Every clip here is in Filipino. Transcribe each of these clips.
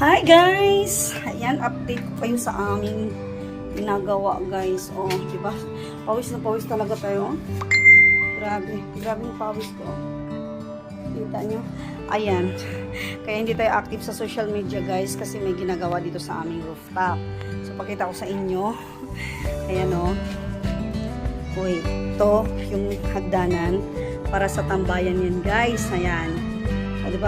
Hi guys! Ayan, update ko kayo sa aming ginagawa guys. Oh, di ba? Pawis na pawis talaga tayo. Grabe, grabe yung pawis ko. Kita nyo? Ayan. Kaya hindi tayo active sa social media guys kasi may ginagawa dito sa aming rooftop. So, pakita ko sa inyo. Ayan o. Oh. Uy, ito yung hagdanan para sa tambayan yan guys. Ayan. O, di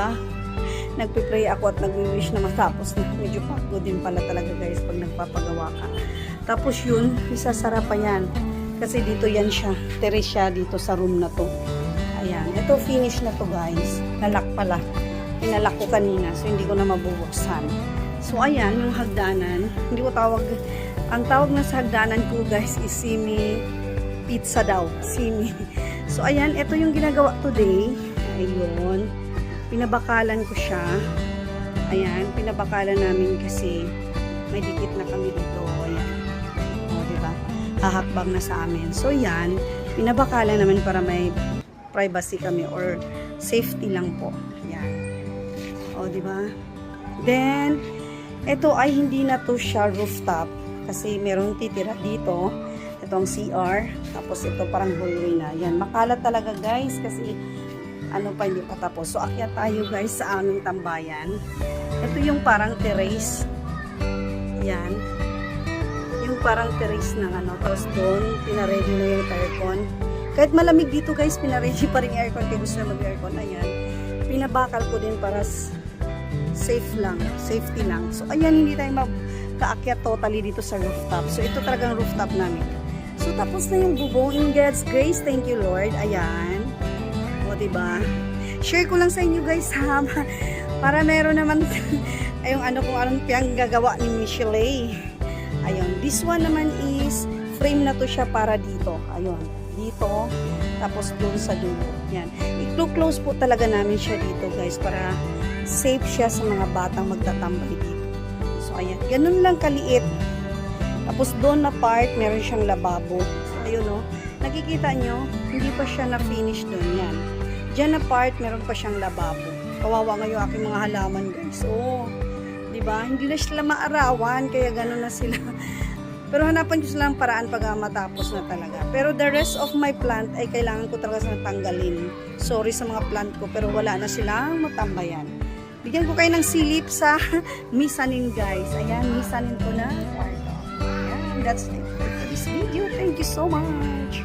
ba? nagpe-pray ako at nagwi-wish na matapos na medyo pagod din pala talaga guys pag nagpapagawa ka. Tapos yun, isasara pa yan. Kasi dito yan siya, siya dito sa room na to. Ayan, ito finish na to guys. Nalak pala. Pinalak ko kanina so hindi ko na mabubuksan. So ayan, yung hagdanan, hindi ko tawag, ang tawag na sa hagdanan ko guys is simi pizza daw. Simi. So ayan, ito yung ginagawa today. Ayun pinabakalan ko siya. Ayan, pinabakalan namin kasi may dikit na kami dito. Ayan. O, di ba? Hahakbang na sa amin. So, yan, pinabakalan namin para may privacy kami or safety lang po. Ayan. O, di ba? Then, ito ay hindi na to siya rooftop kasi merong titira dito. Ito ang CR. Tapos ito parang hallway na. Yan, makalat talaga guys kasi ano pa hindi pa tapos. So, akyat tayo guys sa aming tambayan. Ito yung parang terrace. Yan. Yung parang terrace ng ano. Tapos doon, pinaready na yung aircon. Kahit malamig dito guys, pinaready pa rin yung aircon. Kaya gusto na mag-aircon. Ayan. Pinabakal ko din para safe lang. Safety lang. So, ayan, hindi tayo mag-kaakyat totally dito sa rooftop. So, ito talagang rooftop namin. So, tapos na yung bubong. In God's grace, thank you Lord. Ayan. O, diba? Share ko lang sa inyo guys ha. Para meron naman yung ano kung anong piyang gagawa ni Michelle. Ayun. This one naman is frame na to siya para dito. Ayun. Dito. Tapos doon sa dulo. Yan. I-close po talaga namin siya dito guys para safe siya sa mga batang magtatambay dito. So ayan. Ganun lang kaliit. Tapos doon na part, meron siyang lababo. Ayun o. Nakikita nyo, hindi pa siya na-finish doon. Yan. Diyan na part, meron pa siyang lababo. Kawawa nga yung aking mga halaman, guys. Oo. Di ba? Hindi na sila maarawan, kaya gano'n na sila. Pero hanapan ko silang paraan pag ah, matapos na talaga. Pero the rest of my plant ay kailangan ko talaga silang tanggalin. Sorry sa mga plant ko, pero wala na silang matambayan. Bigyan ko kayo ng silip sa misanin, guys. Ayan, misanin ko na. Ayan, that's it for this video. Thank you so much.